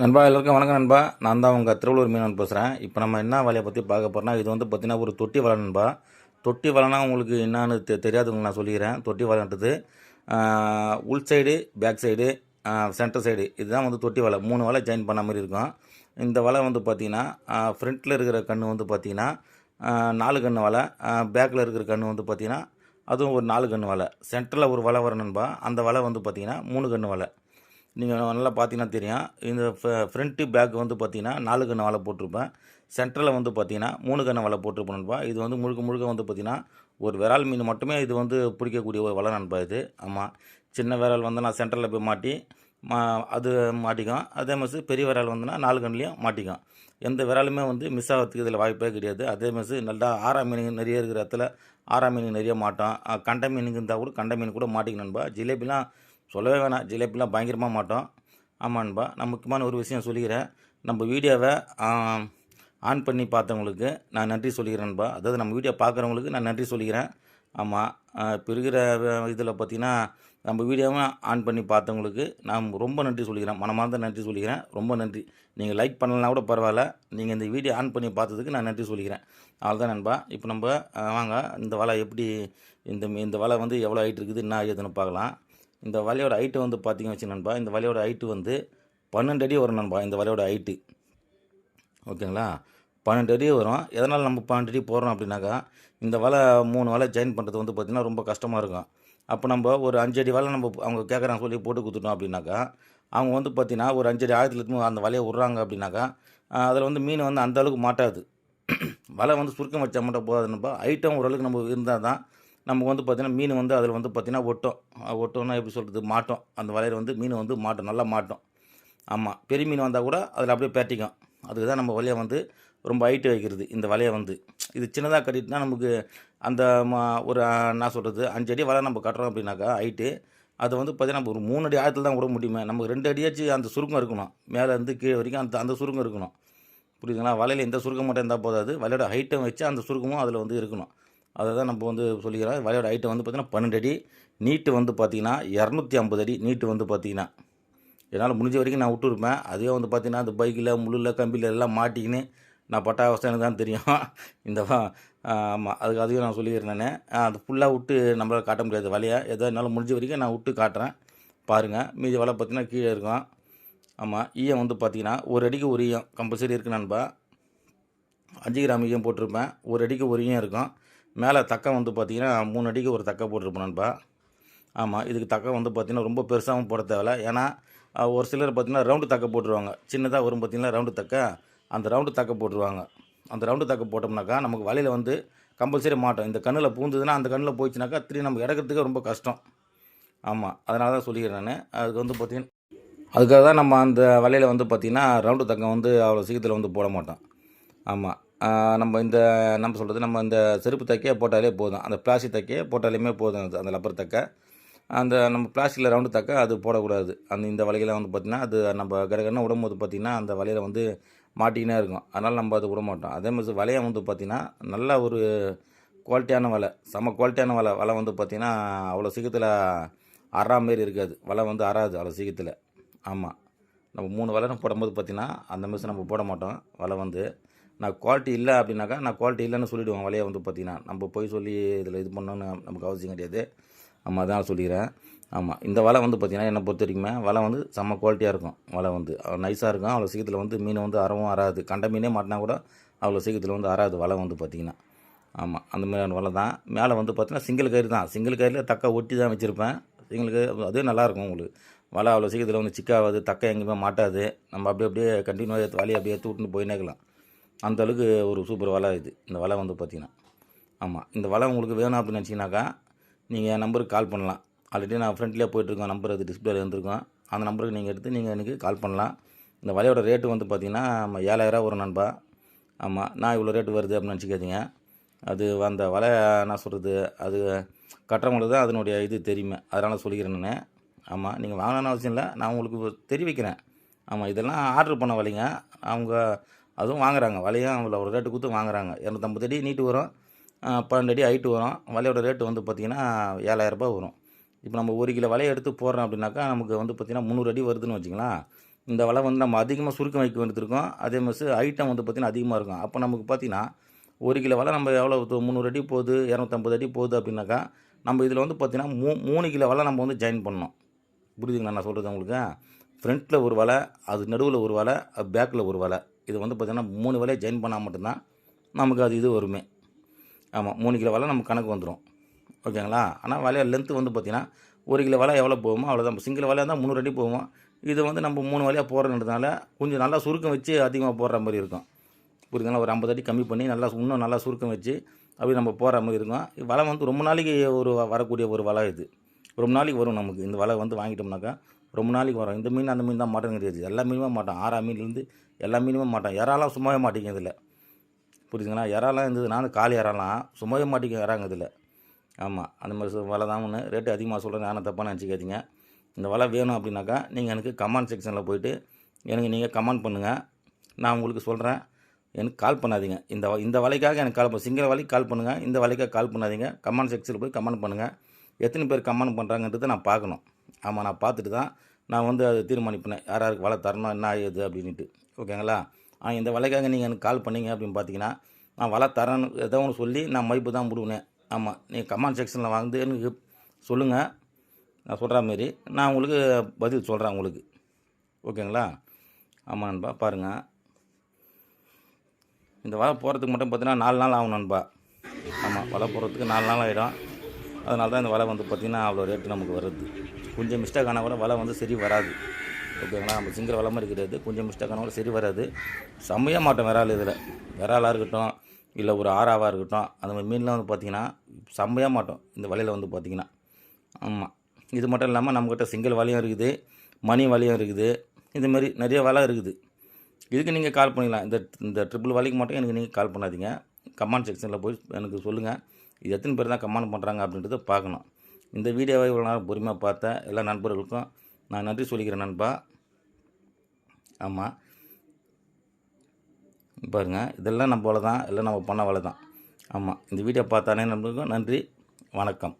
நண்பா எல்லாருக்கும் வணக்கம் நண்பா. நான் தான் உங்கள் திருவள்ளூர் மீனவன் பேசுகிறேன் இப்போ நம்ம என்ன வலையை பற்றி பார்க்க போகிறோம்னா இது வந்து பார்த்திங்கன்னா ஒரு தொட்டி வலை நண்பா. தொட்டி வலைனா உங்களுக்கு என்னன்னு தெ தெரியாதுங்க நான் சொல்லிக்கிறேன். தொட்டி வலைன்றது உள் side back side centre side. இதுதான் வந்து தொட்டி வலை. மூணு வலை ஜாயின் பண்ண மாதிரி இருக்கும். இந்த வலை வந்து பார்த்திங்கன்னா ஃப்ரண்ட்டில் இருக்கிற கன்று வந்து பார்த்திங்கன்னா நாலு கன்று வலை. பேக்கில் இருக்கிற கன்று வந்து பார்த்திங்கன்னா அதுவும் ஒரு நாலு கன்று வலை. சென்டரில் ஒரு வலை வரும் நண்பா. அந்த வலை வந்து பார்த்திங்கன்னா மூணு கன்று வலை. நீங்கள் நல்லா பார்த்தீங்கன்னா தெரியும். இந்த ஃப்ரண்ட்டு பேக் வந்து பார்த்தீங்கன்னா நாலு கண்ணு வலை போட்டிருப்பேன். சென்டரில் வந்து பார்த்தீங்கன்னா மூணு கண்ணு வலை போட்டிருப்பேன் நண்பா. இது வந்து முழுக்க முழுக்க வந்து பார்த்தீங்கன்னா ஒரு விரால் மீன் மட்டுமே இது வந்து பிடிக்கக்கூடிய ஒரு வலை நண்பா இது. ஆமாம் சின்ன விரால் வந்து நான் சென்டரில் போய் மாட்டி மா அது மாட்டிக்கும். அதே மாதிரி பெரிய விரால் வந்துன்னா நாலு கண்லேயும் மாட்டிக்கும். எந்த விராலுமே வந்து மிஸ் ஆகிறதுக்கு இதில் வாய்ப்பே கிடையாது. அதே மாதிரி நல்லா ஆறா மீன் நிறைய இருக்கிற இடத்துல ஆறா மீன் நிறைய மாட்டோம். கண்ட கண்டை இருந்தால் கூட கண்டை மீன் கூட மாட்டிக்கணும்பா நண்பா. ஜிலேபிலாம் சொல்லவே வேணாம். ஜிலேபிலாம் பயங்கரமாக மாட்டோம். ஆமான்பா நான் முக்கியமான ஒரு விஷயம் சொல்லிக்கிறேன். நம்ம வீடியோவை ஆன் பண்ணி பார்த்தவங்களுக்கு நான் நன்றி சொல்லிக்கிறேன்பா அதாவது நம்ம வீடியோ பார்க்குறவங்களுக்கு நான் நன்றி சொல்லிக்கிறேன். ஆமாம் இப்போ இருக்கிற இதில் பார்த்தீங்கன்னா நம்ம வீடியோவை ஆன் பண்ணி பார்த்தவங்களுக்கு நான் ரொம்ப நன்றி சொல்லிக்கிறேன். மனமார்ந்த நன்றி சொல்லிக்கிறேன். ரொம்ப நன்றி. நீங்கள் லைக் பண்ணலனா கூட பரவாயில்ல. நீங்கள் இந்த வீடியோ ஆன் பண்ணி பார்த்ததுக்கு நான் நன்றி சொல்லிக்கிறேன். அவ்வளோதான் நண்பா. இப்போ நம்ம வாங்க இந்த வலை எப்படி இந்த இந்த வலை வந்து எவ்வளோ ஹைட் இருக்குது என்ன ஏதுன்னு பார்க்கலாம். இந்த வலையோட ஹைட்டு வந்து பார்த்தீங்கன்னு வச்சு நண்பா இந்த வலையோட ஹைட்டு வந்து பன்னெண்டு அடி வரும் நண்பா இந்த வலையோட ஹைட்டு ஓகேங்களா? பன்னெண்டு அடி வரும். எதனால் நம்ம பன்னெண்டு அடி போடுறோம் அப்படின்னாக்கா இந்த வலை மூணு வலை ஜாயின் பண்ணுறது வந்து பார்த்திங்கன்னா ரொம்ப கஷ்டமாக இருக்கும். அப்போ நம்ம ஒரு அஞ்சு அடி வலை நம்ம அவங்க கேட்குறாங்க சொல்லி போட்டு கொடுத்துட்டோம் அப்படின்னாக்கா அவங்க வந்து பார்த்திங்கன்னா ஒரு அஞ்சடி ஆயிரத்துலேருந்து அந்த வலையை விட்றாங்க அப்படின்னாக்கா அதில் வந்து மீன் வந்து அந்த அளவுக்கு மாட்டாது. வலை வந்து சுருக்கம் வச்சா மட்டும் போகாதுன்னுப்பா ஐட்டம் ஓரளவுக்கு நம்ம இருந்தால் தான் நமக்கு வந்து பார்த்திங்கன்னா மீன் வந்து அதில் வந்து பார்த்திங்கன்னா ஒட்டும். ஒட்டோன்னா எப்படி சொல்கிறது மாட்டோம். அந்த வலையில் வந்து மீன் வந்து மாட்டும். நல்லா மாட்டோம். ஆமாம் பெரிய மீன் வந்தால் கூட அதில் அப்படியே பேட்டிக்கும். அதுக்கு தான் நம்ம வலையை வந்து ரொம்ப ஹைட்டு வைக்கிறது இந்த வலையை வந்து. இது சின்னதாக கட்டிட்டுனா நமக்கு அந்த ஒரு என்ன சொல்கிறது அஞ்சு அடி வலை நம்ம கட்டுறோம் அப்படின்னாக்கா ஹைட்டு. அது வந்து பார்த்தீங்கன்னா நம்ம ஒரு மூணு அடி ஆழத்தில் தான் விட முடியுமே. நமக்கு ரெண்டு அடியாச்சு அந்த சுருக்கம் இருக்கணும். மேலே இருந்து கீழே வரைக்கும் அந்த அந்த சுருக்கம் இருக்கணும். புரியுதுங்களா? வலையில் எந்த சுருக்கம் மட்டும் இருந்தால் போதாது. வலையோட ஹைட்டும் வச்சு அந்த சுருக்கமும் அதில் வந்து இருக்கணும். அதை தான் நம்ம வந்து சொல்லிக்கிறோம். வலையோட ஹைட்டு வந்து பார்த்திங்கன்னா பன்னெண்டு அடி நீட்டு வந்து பார்த்திங்கன்னா இரநூத்தி ஐம்பது அடி நீட்டு வந்து பார்த்திங்கன்னா. என்னால் முடிஞ்ச வரைக்கும் நான் விட்டுருப்பேன். அதே வந்து பார்த்தீங்கன்னா அந்த பைக்கில் முள்ளில் கம்பியில் எல்லாம் மாட்டிக்கின்னு நான் பட்ட அவஸ்தை எனக்கு தான் தெரியும். இந்த ஆமாம் அதுக்கு அதையும் நான் சொல்லிக்கிறேன் நான். அது ஃபுல்லாக விட்டு நம்மளால் காட்ட முடியாது வலையை. எதாவது என்னால் முடிஞ்ச வரைக்கும் நான் விட்டு காட்டுறேன். பாருங்கள் மீதி வலை பார்த்தீங்கன்னா கீழே இருக்கும். ஆமாம் ஈயம் வந்து பார்த்திங்கன்னா ஒரு அடிக்கு ஒரு ஈயம். கம்பல்சரி இருக்கு நண்பா. அஞ்சு கிராம் ஈயம் போட்டிருப்பேன். ஒரு அடிக்கு ஒரு ஈயம் இருக்கும். மேலே தக்கம் வந்து பார்த்தீங்கன்னா மூணு அடிக்கு ஒரு தக்கை போட்டிருப்போம்ப்பா ஆமாம் இதுக்கு தக்கம் வந்து பார்த்திங்கன்னா ரொம்ப பெருசாகவும் போட தேவையில்ல. ஏன்னா ஒரு சிலர் பார்த்திங்கன்னா ரவுண்டு தக்க போட்டுருவாங்க. சின்னதாக வரும் பார்த்திங்கன்னா ரவுண்டு தக்க அந்த ரவுண்டு தக்க போட்டுருவாங்க. அந்த ரவுண்டு தக்க போட்டோம்னாக்கா நமக்கு வலையில் வந்து கம்பல்சரி மாட்டோம். இந்த கண்ணில் பூந்ததுன்னா அந்த கண்ணில் போயிடுச்சுனாக்கா திரும்பி நம்ம இறக்கிறதுக்கு ரொம்ப கஷ்டம். ஆமாம் அதனால தான் சொல்லிக்கிறேன் நான். அதுக்கு வந்து பார்த்திங்கன்னா அதுக்காக தான் நம்ம அந்த வலையில் வந்து பார்த்திங்கன்னா ரவுண்டு தக்கம் வந்து அவ்வளோ சீக்கிரத்தில் வந்து போட மாட்டோம். ஆமாம் நம்ம இந்த நம்ம சொல்கிறது நம்ம இந்த செருப்பு தைக்கையே போட்டாலே போதும். அந்த பிளாஸ்டிக் தைக்கையே போட்டாலுமே போதும் அது அந்த லப்பர் தக்கை. அந்த நம்ம பிளாஸ்டிக்கில் ரவுண்டு தக்க அது போடக்கூடாது. அந்த இந்த வலைகளை வந்து பார்த்திங்கன்னா அது நம்ம கடகடன்னு விடும்போது பார்த்திங்கன்னா அந்த வலையில் வந்து மாட்டிக்கினே இருக்கும். அதனால் நம்ம அது விட மாட்டோம் அதே மாதிரி வலையை வந்து பார்த்திங்கன்னா நல்ல ஒரு குவாலிட்டியான வலை செம்ம குவாலிட்டியான வலை வலை வந்து பார்த்திங்கன்னா அவ்வளோ சீக்கிரத்தில் அறா மாரி இருக்காது. வலை வந்து அறாது அவ்வளோ சீக்கிரத்தில். ஆமாம் நம்ம மூணு வலை போடும்போது பார்த்திங்கன்னா அந்த மாதிரி நம்ம போட மாட்டோம் வலை வந்து நான் குவாலிட்டி இல்லை அப்படின்னாக்கா நான் குவாலிட்டி இல்லைன்னு சொல்லிவிடுவேன் வலையை வந்து பார்த்திங்கன்னா நம்ம போய் சொல்லி இதில் இது பண்ணணும்னு நமக்கு அவசியம் கிடையாது. ஆமாம் அதான் சொல்லிக்கிறேன் ஆமாம் இந்த வலை வந்து பார்த்திங்கன்னா என்னை பொறுத்த வரைக்குமே வலை வந்து செம்ம குவாலிட்டியாக இருக்கும் வலை வந்து. நைஸாக இருக்கும் அவ்வளோ சீக்கிரத்தில் வந்து மீன் வந்து அறவும் அறாது. கண்ட மீனே மாட்டினா கூட அவ்வளோ சீக்கிரத்தில் வந்து அறாது வலை வந்து பார்த்திங்கன்னா. ஆமாம் அந்த மாதிரியான வலை தான். மேலே வந்து பார்த்தீங்கன்னா சிங்கிள் கயிறு தான். சிங்கிள் கயிறில் தக்க ஒட்டி தான் வச்சுருப்பேன். சிங்கிள் கயிறு அதுவே நல்லாயிருக்கும் உங்களுக்கு. வலை அவ்வளோ சீக்கிரத்தில் வந்து சிக்காகாது தக்க எங்கேயுமே மாட்டாது. நம்ம அப்படியே அப்படியே கண்டினியூவாக வலையை அப்படியே ஏற்றி விட்டுன்னு போயினே அந்தளவுக்கு அந்த அளவுக்கு ஒரு சூப்பர் வலை இது. இந்த வலை வந்து பார்த்திங்கன்னா. ஆமாம் இந்த வலை உங்களுக்கு வேணும் அப்படின்னு நினச்சிங்கனாக்கா நீங்கள் என் நம்பருக்கு கால் பண்ணலாம். ஆல்ரெடி நான் ஃப்ரெண்ட்லேயே போயிட்டுருக்கோம் நம்பர் அது டிஸ்பிளேல இருந்திருக்கோம். அந்த நம்பருக்கு நீங்கள் எடுத்து நீங்கள் எனக்கு கால் பண்ணலாம். இந்த வலையோட ரேட்டு வந்து பார்த்திங்கன்னா நம்ம ஏழாயிரம் வரும் நண்பா. ஆமாம் நான் இவ்வளோ ரேட்டு வருது அப்படின்னு நினச்சிக்காதீங்க. அது அந்த வலை என்ன சொல்கிறது அது கட்டுறவங்களுக்கு தான் அதனுடைய இது தெரியுமே. அதனால் சொல்லிக்கிறேன் நான். ஆமாம் நீங்கள் வாங்கணும்னு அவசியம் இல்லை. நான் உங்களுக்கு தெரிவிக்கிறேன். ஆமாம் இதெல்லாம் ஆர்டர் பண்ண வலைங்க. அவங்க அதுவும் வாங்குறாங்க. வலையும் அவ்வளோ ஒரு ரேட்டு கொடுத்து வாங்குறாங்க. இரநூத்தம்பது அடி நீட்டு வரும். பன்னெண்டு அடி ஹைட்டு வரும். வலையோட ரேட்டு வந்து பார்த்திங்கன்னா ஏழாயிரரூபா வரும். இப்போ நம்ம ஒரு கிலோ வலையை எடுத்து போடுறோம் அப்படின்னாக்கா நமக்கு வந்து பார்த்திங்கன்னா முந்நூறு அடி வருதுன்னு வச்சுங்களேன் இந்த வலை வந்து நம்ம அதிகமாக சுருக்கம் வைக்க வேண்டியது அதே மாதிரி ஐட்டம் வந்து பார்த்திங்கன்னா அதிகமாக இருக்கும். அப்போ நமக்கு பார்த்திங்கன்னா ஒரு கிலோ வலை நம்ம எவ்வளோ முந்நூறு அடி போகுது இரநூத்தம்பது அடி போகுது அப்படின்னாக்கா நம்ம இதில் வந்து பார்த்திங்கன்னா மூ மூணு கிலோ வலை நம்ம வந்து ஜாயின் பண்ணோம் புரியுதுங்களா நான் சொல்கிறது உங்களுக்கு? ஃப்ரண்ட்டில் ஒரு வலை அது நடுவில் ஒரு வலை பேக்கில் ஒரு வலை. இது வந்து பார்த்திங்கன்னா மூணு வலையை ஜாயின் பண்ணால் மட்டும்தான் நமக்கு அது இது வருமே. ஆமாம் மூணு கிலோ வலை நம்ம கணக்கு வந்துடும் ஓகேங்களா? ஆனால் வலைய லென்த்து வந்து பார்த்திங்கன்னா ஒரு கிலோ வலை எவ்வளோ போகுமோ அவ்வளோதான் சிங்கிள் வலையாக இருந்தால் முந்நூறு அடி போகும்? இது வந்து நம்ம மூணு வலையாக போகிறதுனால கொஞ்சம் நல்லா சுருக்கம் வச்சு அதிகமாக போடுற மாதிரி இருக்கும். புரியுதுங்களா? ஒரு ஐம்பது அடி கம்மி பண்ணி நல்லா இன்னும் நல்லா சுருக்கம் வச்சு அப்படி நம்ம போகிற மாதிரி இருக்கும். வலை வந்து ரொம்ப நாளைக்கு ஒரு வ- வரக்கூடிய ஒரு வலை இது. ரொம்ப நாளைக்கு வரும் நமக்கு. இந்த வலை வந்து வாங்கிட்டோம்னாக்கா ரொம்ப நாளைக்கு வரும். இந்த மீன் அந்த மீன் தான் மாட்டேன் கிடையாது எல்லா மீனுமே மாட்டோம். ஆறா மீன்லேருந்து எல்லா மீனுமே மாட்டோம். இறாலாம் சும்மாவே மாட்டேங்க இதில் புரியுதுங்களா இறாலாம் இருந்தது நான் காலி இறாலாம் சும்மாவே மாட்டேங்க இறாங்க இதில். ஆமாம் அந்த மாதிரி வலை தான் ஒன்று ரேட்டு அதிகமாக சொல்கிறேன் நானும் தப்பாக நினச்சிக்காதீங்க. இந்த வலை வேணும் அப்படின்னாக்கா நீங்கள் எனக்கு கமெண்ட் செக்ஷனில் போயிட்டு எனக்கு நீங்கள் கமெண்ட் பண்ணுங்கள் நான் உங்களுக்கு சொல்கிறேன் எனக்கு கால் பண்ணாதீங்க. இந்த இந்த வலைக்காக எனக்கு கால் பண்ண சிங்கிள் வலைக்கு கால் பண்ணுங்கள் இந்த வலைக்காக கால் பண்ணாதீங்க. கமெண்ட் செக்ஷனில் போய் கமெண்ட் பண்ணுங்கள் எத்தனை பேர் கமெண்ட் பண்ணுறாங்கன்றதை நான் பார்க்கணும். ஆமாம் நான் பார்த்துட்டு தான் நான் வந்து அதை தீர்மானிப்பேன். யார் யாருக்கு வலை தரணும் என்ன ஆகுது அப்படின்ட்டு ஓகேங்களா? ஆ இந்த வலைக்காக நீங்கள் எனக்கு கால் பண்ணீங்க அப்படின்னு பார்த்தீங்கன்னா நான் வலை தரேன்னு ஏதோ ஒன்று சொல்லி நான் மதிப்பு தான் விடுவேன் ஆமாம் நீங்கள் கமெண்ட் செக்ஷனில் வந்து எனக்கு சொல்லுங்கள் நான் சொல்கிற மாரி நான் உங்களுக்கு பதில் சொல்கிறேன் உங்களுக்கு. ஓகேங்களா? ஆமாம் நண்பா பாருங்கள் இந்த வலை போகிறதுக்கு மட்டும் பார்த்தீங்கன்னா நாலு நாள் ஆகும் நண்பா. ஆமாம் வலை போகிறதுக்கு நாலு நாள் ஆகிடும் அதனால தான் இந்த வலை வந்து பார்த்திங்கன்னா அவ்வளோ ரேட்டு நமக்கு வருது. கொஞ்சம் மிஸ்டேக் ஆனால் கூட வலை வந்து சரி வராது. ஓகேங்களா? நம்ம சிங்கிற வலை மாதிரி கிடையாது கொஞ்சம் மிஸ்டேக் ஆனால் கூட சரி வராது. செம்மையாக மாட்டோம் விரால் இதில். விராலாக இருக்கட்டும் இல்லை ஒரு ஆறாவாக இருக்கட்டும் அந்த மாதிரி மீன்லாம் வந்து பார்த்திங்கன்னா செம்மையாக மாட்டோம் இந்த வலையில் வந்து பார்த்திங்கன்னா ஆமாம் இது மட்டும் இல்லாமல் நம்மக்கிட்ட சிங்கிள் வலையும் இருக்குது மணி வலையும் இருக்குது இது மாதிரி நிறைய வலை இருக்குது. இதுக்கு நீங்கள் கால் பண்ணிக்கலாம் இந்த இந்த ட்ரிபிள் வலைக்கு மட்டும் எனக்கு நீங்கள் கால் பண்ணாதீங்க. கமெண்ட் செக்ஷனில் போய் எனக்கு சொல்லுங்கள் இது எத்தனை பேர் தான் கமெண்ட் பண்ணுறாங்க அப்படின்றத பார்க்கணும். இந்த வீடியோவை இவ்வளோ நேரம் பொறுமையாக பார்த்த எல்லா நண்பர்களுக்கும் நான் நன்றி சொல்லிக்கிறேன் நண்பா. ஆமாம் பாருங்கள் இதெல்லாம் நம்ம தான் எல்லாம் நம்ம பண்ண வேலை தான் ஆமாம் இந்த வீடியோ பார்த்தானே நண்பர்களுக்கும் நன்றி வணக்கம்.